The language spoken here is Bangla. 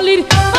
শালির